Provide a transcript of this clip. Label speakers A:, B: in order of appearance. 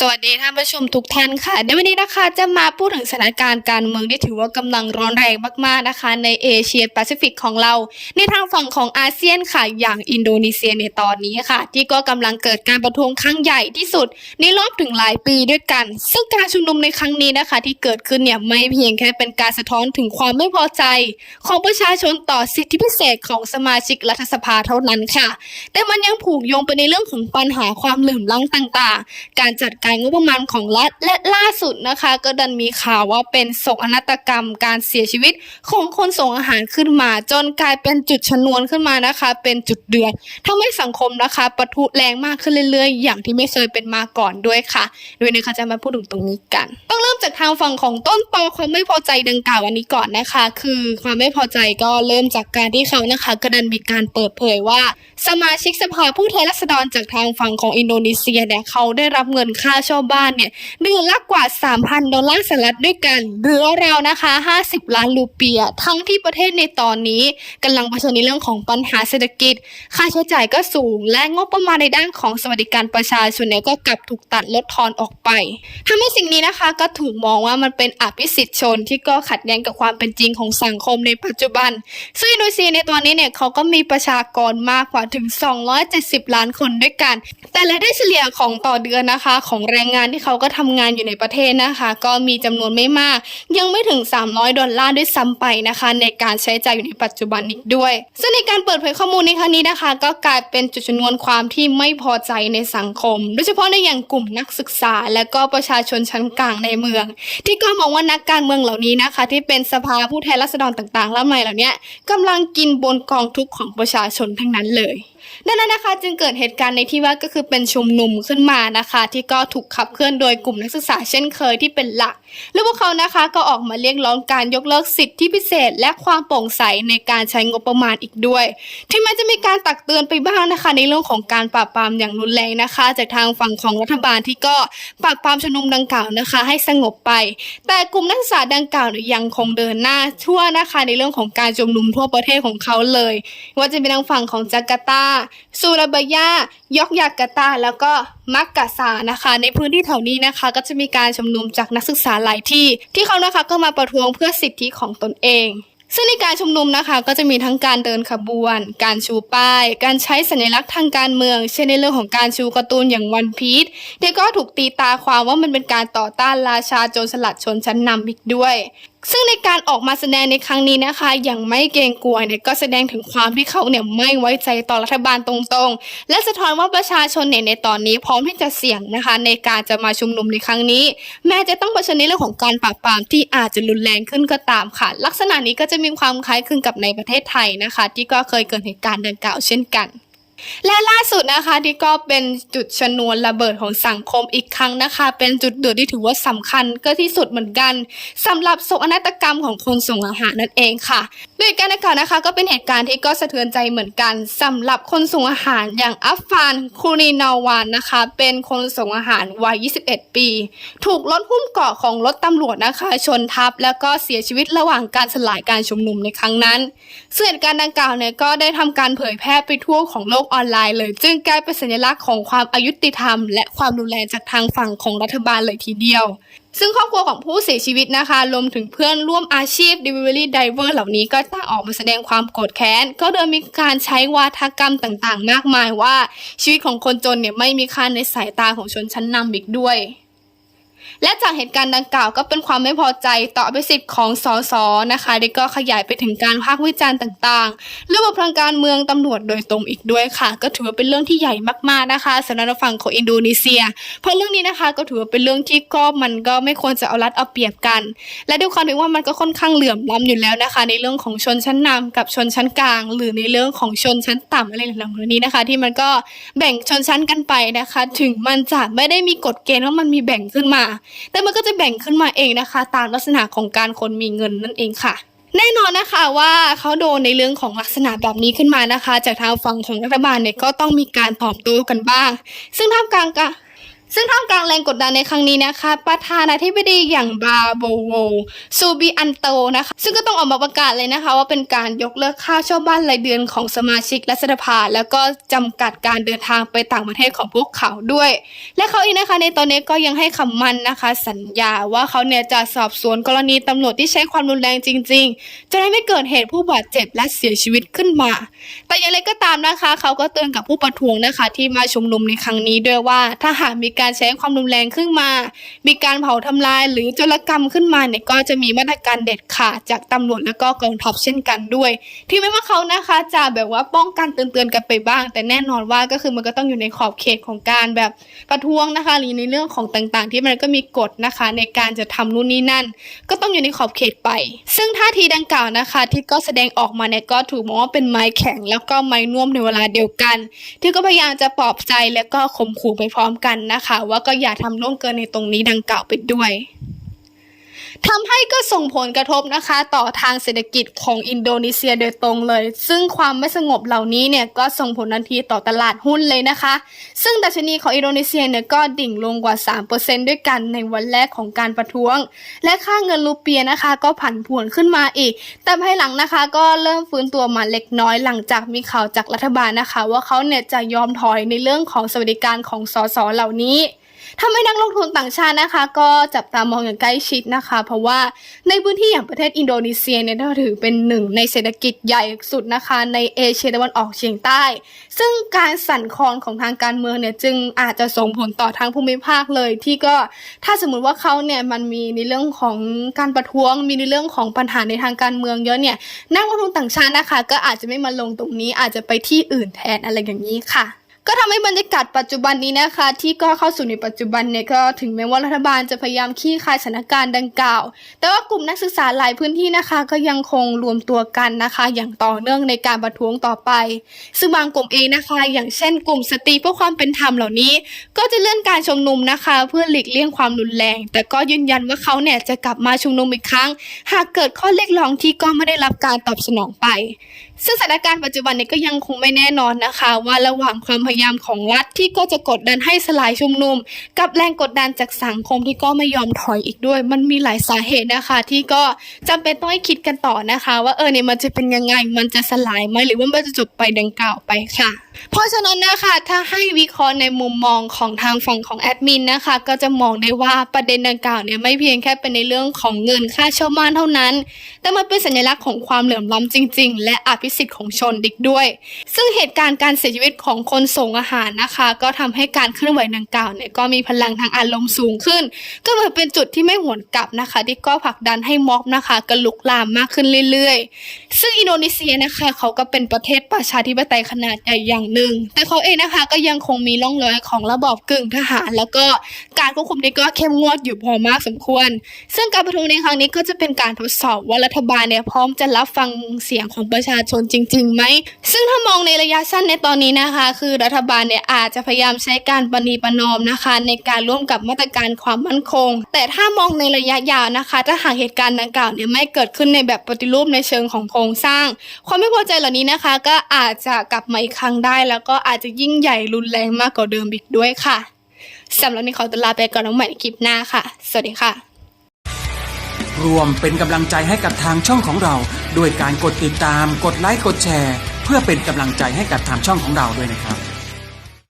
A: สวัสดีท่านผู้ชมทุกท่านค่ะในวันนี้นะคะจะมาพูดถึงสถานการณ์การเมืองที่ถือว่ากำลังร้อนแรงมากๆนะคะ ในเอเชียแปซิฟิกของเรา ในทางฝั่งของอาเซียนค่ะอย่างอินโดนีเซียในตอนนี้ค่ะ ที่ก็กำลังเกิดการประท้วงครั้งใหญ่ที่สุด ในรอบถึงหลายปีด้วยกัน ซึ่งการชุมนุมในครั้งนี้นะคะ ที่เกิดขึ้นเนี่ยไม่เพียงแค่เป็นการสะท้อนถึงความไม่พอใจ ของประชาชนต่อสิทธิพิเศษของสมาชิกรัฐสภาเท่านั้นค่ะ แต่มันยังผูกโยงไปในเรื่องของปัญหาความเหลื่อมล้ำต่าง ๆ การจัดการงบประมาณของรัฐและล่าสุดนะคะ ก็ดันมีข่าวว่าเป็นโศกนาฏกรรมการเสียชีวิตของคนส่งอาหารขึ้นมา จนกลายเป็นจุดชนวนขึ้นมานะคะ เป็นจุดเดือดทำให้สังคมนะคะปะทุแรงมากขึ้นเรื่อย ๆ อย่างที่ไม่เคยเป็นมาก่อนด้วยค่ะโดยนะคะจะมาพูดถึงตรงนี้กัน ต้องเริ่มจากทางฝั่งของต้นตอความไม่พอใจดังกล่าวอันนี้ก่อนนะคะ คือความไม่พอใจก็เริ่มจากการที่เขานะคะก็ดันมีการเปิดเผยว่า สมาชิกสภาผู้แทนราษฎรจากทางฝั่งของอินโดนีเซียเนี่ยเขาได้รับเงินค่าเช่าบ้านเนี่ยเดือนละกว่า 3,000 ดอลลาร์สหรัฐด้วยกันหรือราวนะคะ 50 ล้านรูเปีย ทั้งที่ประเทศในตอนนี้กำลังเผชิญในเรื่องของปัญหาเศรษฐกิจ ค่าใช้จ่ายก็สูง และงบประมาณในด้านของสวัสดิการประชาชนเนี่ยก็กลับถูกตัดลดทอนออกไปทำให้สิ่งนี้นะคะก็ถูกมองว่ามันเป็นอภิสิทธิชนที่ก็ขัดแย้งกับความเป็นจริงของสังคมในปัจจุบัน ซึ่งอินโดนีเซียในตอนนี้เนี่ยเขาก็มีประชากรมากกว่าถึง 270 ล้านคนด้วยกัน แต่รายได้เฉลี่ยของต่อเดือนนะคะของแรงงานที่เขาก็ทำงานอยู่ในประเทศนะคะ ก็มีจำนวนไม่มาก ยังไม่ถึง 300 ดอลลาร์ด้วยซ้ำไปนะคะ ในการใช้จ่ายอยู่ในปัจจุบันอีกด้วยซึ่งในการเปิดเผยข้อมูลในครั้งนี้นะคะ ก็กลายเป็นจุดชนวนความที่ไม่พอใจในสังคม โดยเฉพาะในอย่างกลุ่มนักศึกษา และก็ประชาชนชั้นกลางในเมือง ที่ก็มองว่านักการเมืองเหล่านี้นะคะ ที่เป็นสภาผู้แทนราษฎรต่างๆแล้วใหม่เหล่านี้กำลังกินบนกองทุกข์ของประชาชนทั้งนั้นเลยดังนั้นนะคะจึงเกิดเหตุการณ์ในที่ว่าก็คือเป็นชุมนุมขึ้นมานะคะ ที่ก็ถูกขับเคลื่อนโดยกลุ่มนักศึกษาเช่นเคยที่เป็นหลัก และพวกเขานะคะก็ออกมาเรียกร้องการยกเลิกสิทธิพิเศษ และความโปร่งใสในการใช้งบประมาณอีกด้วย ถึงแม้จะมีการตักเตือนไปบ้างนะคะ ในเรื่องของการปราบปรามอย่างรุนแรงนะคะ จากทางฝั่งของรัฐบาลที่ก็ปราบปรามชุมนุมดังกล่าวนะคะ ให้สงบไป แต่กลุ่มนักศึกษาดังกล่าวยังคงเดินหน้าทั่วนะคะในเรื่องของการชุมนุมทั่วประเทศของเขาเลย ว่าจะเป็นทางฝั่งของจาการ์ตาซูราบายายอกยาการ์ตาแล้วก็มักกะซานะคะในพื้นที่แถวนี้นะคะ ก็จะมีการชุมนุมจากนักศึกษาหลายที่ ที่เขานะคะก็มาประท้วงเพื่อสิทธิของตนเอง ซึ่งในการชุมนุมนะคะ ก็จะมีทั้งการเดินขบวน การชูป้าย การใช้สัญลักษณ์ทางการเมือง เช่นในเรื่องของการชูการ์ตูนอย่างวันพีชที่ก็ถูกตีตาความว่ามันเป็นการต่อต้านราชาโจรสลัดชนชั้นนำอีกด้วย ซึ่งในการออกมาแสดงในครั้งนี้นะคะอย่างไม่เกรงกลัวเนี่ยก็แสดงถึงความที่เขาเนี่ยไม่ไว้ใจต่อรัฐบาลตรงๆ และสะท้อนว่าประชาชนเนี่ยในตอนนี้พร้อมที่จะเสี่ยงนะคะ ในการจะมาชุมนุมในครั้งนี้ แม้จะต้องเผชิญในเรื่องของการปราบปรามที่อาจจะรุนแรงขึ้นก็ตามค่ะ ลักษณะนี้ก็จะมีความคล้ายคลึงกับในประเทศไทยนะคะ ที่ก็เคยเกิดเหตุการณ์ดังกล่าวเช่นกัน และล่าสุดนะคะที่ก็เป็นจุดชนวนระเบิดของสังคมอีกครั้งนะคะ เป็นจุดเดือดที่ถือว่าสำคัญก็ที่สุดเหมือนกันสำหรับโศกนาฏกรรมของคนส่งอาหารนั่นเองค่ะโดยเหตุการณ์ดังกล่าวนะคะ ก็เป็นเหตุการณ์ที่ก็สะเทือนใจเหมือนกันสำหรับคนส่งอาหารอย่างอัฟฟานคูรีนาวานนะคะ เป็นคนส่งอาหารวัย 21 ปี ถูกรถหุ้มเกาะของรถตำรวจนะคะ ชนทับ แล้วก็เสียชีวิตระหว่างการสลายการชุมนุมในครั้งนั้นซึ่งเหตุการณ์ดังกล่าวเนี่ยก็ได้ทำการเผยแพร่ไปทั่วของโลกออนไลน์เลย จึงกลายเป็นสัญลักษณ์ของความอายุติธรรม และความรุนแรงจากทางฝั่งของรัฐบาลเลยทีเดียว ซึ่งครอบครัวของผู้เสียชีวิตนะคะรวมถึงเพื่อนร่วมอาชีพ Delivery Driver เหล่านี้ก็ต่างออกมาแสดงความโกรธแค้น ก็โดยมีการใช้วาทกรรมต่างๆ มากมายว่าชีวิตของคนจนเนี่ยไม่มีค่าในสายตาของชนชั้นนำอีกด้วย และจากเหตุการณ์ดังกล่าวก็เป็นความไม่พอใจต่ออภิสิทธิ์ของสสนะคะที่ก็ขยายไปถึงการพากวิจารณ์ต่างๆระบบทางการเมืองตำรวจโดยตรงอีกด้วยค่ะ ก็ถือว่าเป็นเรื่องที่ใหญ่มากๆนะคะสำหรับฝั่งของอินโดนีเซีย เพราะเรื่องนี้นะคะก็ถือว่าเป็นเรื่องที่ก็มันก็ไม่ควรจะเอารัดเอาเปรียบกัน และด้วยความที่ว่ามันก็ค่อนข้างเหลื่อมล้ำอยู่แล้วนะคะ ในเรื่องของชนชั้นนำกับชนชั้นกลาง หรือในเรื่องของชนชั้นต่ำอะไรเหล่านี้นะคะ ที่มันก็แบ่งชนชั้นกันไปนะคะ ถึงมันจะไม่ได้มีกฎเกณฑ์ว่ามันมีแบ่งขึ้นมาแต่มันก็จะแบ่งขึ้นมาเองนะคะ ตามลักษณะของการคนมีเงินนั่นเองค่ะ แน่นอนนะคะว่าเขาโดนในเรื่องของลักษณะแบบนี้ขึ้นมานะคะ จากทางฝั่งของรัฐบาลเนี่ยก็ต้องมีการตอบโต้กันบ้าง ซึ่งท่ามกลางกะ ซึ่งท่ามกลางแรงกดดันในครั้งนี้นะคะ ประธานาธิบดีอย่างบาโบโวซูบิอันโตนะคะ ซึ่งก็ต้องออกมาประกาศเลยนะคะ ว่าเป็นการยกเลิกค่าเช่าบ้านรายเดือนของสมาชิกรัฐสภา แล้วก็จำกัดการเดินทางไปต่างประเทศของพวกเขาด้วย และเขาเองนะคะในตอนนี้ก็ยังให้คำมั่นนะคะ สัญญาว่าเขาเนี่ยจะสอบสวนกรณีตำรวจที่ใช้ความรุนแรงจริง ๆ จะได้ไม่เกิดเหตุผู้บาดเจ็บและเสียชีวิตขึ้นมา แต่อย่างไรก็ตามนะคะ เขาก็เตือนกับผู้ประท้วงนะคะ ที่มาชุมนุมในครั้งนี้ด้วยว่าถ้าหากมีการการใช้ความรุนแรงขึ้นมา มีการเผาทำลายหรือโจรกรรมขึ้นมาเนี่ยก็จะมีมาตรการเด็ดขาดจากตำรวจและก็กองทัพเช่นกันด้วย ที่ไม่ว่าเขานะคะจะแบบว่าป้องกันเตือนๆกันไปบ้าง แต่แน่นอนว่าก็คือมันก็ต้องอยู่ในขอบเขตของการแบบประท้วงนะคะหรือในเรื่องของต่างๆ ที่มันก็มีกฎนะคะในการจะทำนู่นนี่นั่น ก็ต้องอยู่ในขอบเขตไป ซึ่งท่าทีดังกล่าวนะคะ ที่ก็แสดงออกมาเนี่ยก็ถูกมองว่าเป็นไม้แข็งแล้วก็ไม้น่วมในเวลาเดียวกัน ที่ก็พยายามจะปลอบใจและก็ข่มขู่ไปพร้อมกันนะคะว่าก็อย่าทำล่วงเกินในตรงนี้ดังกล่าวไปด้วย ทำให้ก็ส่งผลกระทบนะคะ ต่อทางเศรษฐกิจของอินโดนีเซียโดยตรงเลย ซึ่งความไม่สงบเหล่านี้เนี่ยก็ส่งผลทันทีต่อตลาดหุ้นเลยนะคะ ซึ่งดัชนีของอินโดนีเซียเนี่ยก็ดิ่งลงกว่า 3%ด้วยกันในวันแรกของการประท้วง และค่าเงินรูเปียนะคะ ก็ผันผวนขึ้นมาอีก แต่ภายหลังนะคะ ก็เริ่มฟื้นตัวมาเล็กน้อยหลังจากมีข่าวจากรัฐบาลนะคะ ว่าเขาเนี่ยจะยอมถอยในเรื่องของสวัสดิการของสสเหล่านี้ ทำให้นักลงทุนต่างชาตินะคะ ก็จับตามองอย่างใกล้ชิดนะคะ เพราะว่าในพื้นที่อย่างประเทศอินโดนีเซียเนี่ยถือเป็นหนึ่งในเศรษฐกิจใหญ่สุดนะคะ ในเอเชียตะวันออกเฉียงใต้ ซึ่งการสั่นคลอนของทางการเมืองเนี่ยจึงอาจจะส่งผลต่อทางภูมิภาคเลย ที่ก็ถ้าสมมุติว่าเขาเนี่ยมันมีในเรื่องของการประท้วง มีในเรื่องของปัญหาในทางการเมืองเยอะเนี่ยนักลงทุนต่างชาตินะคะ ก็อาจจะไม่มาลงตรงนี้อาจจะไปที่อื่นแทนอะไรอย่างนี้ค่ะ ก็ทำให้บรรยากาศปัจจุบันนี้นะคะ ที่ก็เข้าสู่ในปัจจุบันเนี่ยก็ถึงแม้ว่ารัฐบาลจะพยายามขี้คายสถานการณ์ดังกล่าว แต่ว่ากลุ่มนักศึกษาหลายพื้นที่นะคะ ก็ยังคงรวมตัวกันนะคะ อย่างต่อเนื่องในการประท้วงต่อไป ซึ่งบางกลุ่มเองนะคะ อย่างเช่น กลุ่มสตรีเพื่อความเป็นธรรมเหล่านี้ ก็จะเลื่อนการชุมนุมนะคะ เพื่อหลีกเลี่ยงความรุนแรง แต่ก็ยืนยันว่าเขาเนี่ยจะกลับมาชุมนุมอีกครั้ง หากเกิดข้อเรียกร้องที่ก็ไม่ได้รับการตอบสนองไปซึ่งสถานการณ์ปัจจุบันนี้ก็ยังคงไม่แน่นอนนะคะ ว่าระหว่างความพยายามของรัฐที่ก็จะกดดันให้สลายชุมนุม กับแรงกดดันจากสังคมที่ก็ไม่ยอมถอยอีกด้วย มันมีหลายสาเหตุนะคะ ที่ก็จำเป็นต้องให้คิดกันต่อนะคะ ว่าเออเนี่ยมันจะเป็นยังไงมันจะสลายไหมหรือว่ามันจะจบไปดังกล่าวไปค่ะ เพราะฉะนั้นนะคะถ้าให้วิเคราะห์ในมุมมองของทางฝั่งของแอดมินนะคะก็จะมองได้ว่าประเด็นดังกล่าวเนี่ยไม่เพียงแค่เป็นในเรื่องของเงินค่าเช่าบ้านเท่านั้น แต่มันเป็นสัญลักษณ์ของความเหลื่อมล้ำจริง ๆ และอภิสิทธิ์ของชนดิกด้วย ซึ่งเหตุการณ์การเสียชีวิตของคนส่งอาหารนะคะ ก็ทำให้การเคลื่อนไหวดังกล่าวเนี่ยก็มีพลังทางอารมณ์สูงขึ้น ก็เหมือนเป็นจุดที่ไม่หวนกลับนะคะ ที่ก็ผลักดันให้ม็อบนะคะกระลุกลามมากขึ้นเรื่อย ๆ ซึ่งอินโดนีเซียนะคะเขาก็เป็นประเทศประชาธิปไตยขนาดใหญ่อย่างหนึ่ง แต่เขาเองนะคะก็ยังคงมีร่องรอยของระบอบกึ่งทหาร แล้วก็การควบคุมที่ก็เข้มงวดอยู่พอมากสมควร ซึ่งการประท้วงในครั้งนี้ก็จะเป็นการทดสอบว่ารัฐบาลเนี่ยพร้อมจะรับฟังเสียงของประชาชนจริงๆไหม ซึ่งถ้ามองในระยะสั้นในตอนนี้นะคะ คือรัฐบาลเนี่ยอาจจะพยายามใช้การปณีประนอมนะคะ ในการร่วมกับมาตรการความมั่นคง แต่ถ้ามองในระยะยาวนะคะ ถ้าหากเหตุการณ์ดังกล่าวเนี่ยไม่เกิดขึ้นในแบบปฏิรูปในเชิงของโครงสร้าง ความไม่พอใจเหล่านี้นะคะ ก็อาจจะกลับมาอีกครั้งได้แล้วก็อาจจะยิ่งใหญ่รุนแรงมากกว่าเดิมอีกด้วยค่ะสำหรับวันนี้ขอตัวลาไปก่อนแล้วใหม่ในคลิปหน้าค่ะ สวัสดีค่ะ
B: รวมเป็นกำลังใจให้กับทางช่องของเรา ด้วยการกดติดตาม กดไลค์ กดแชร์ เพื่อเป็นกำลังใจให้กับทางช่องของเราด้วยนะครับ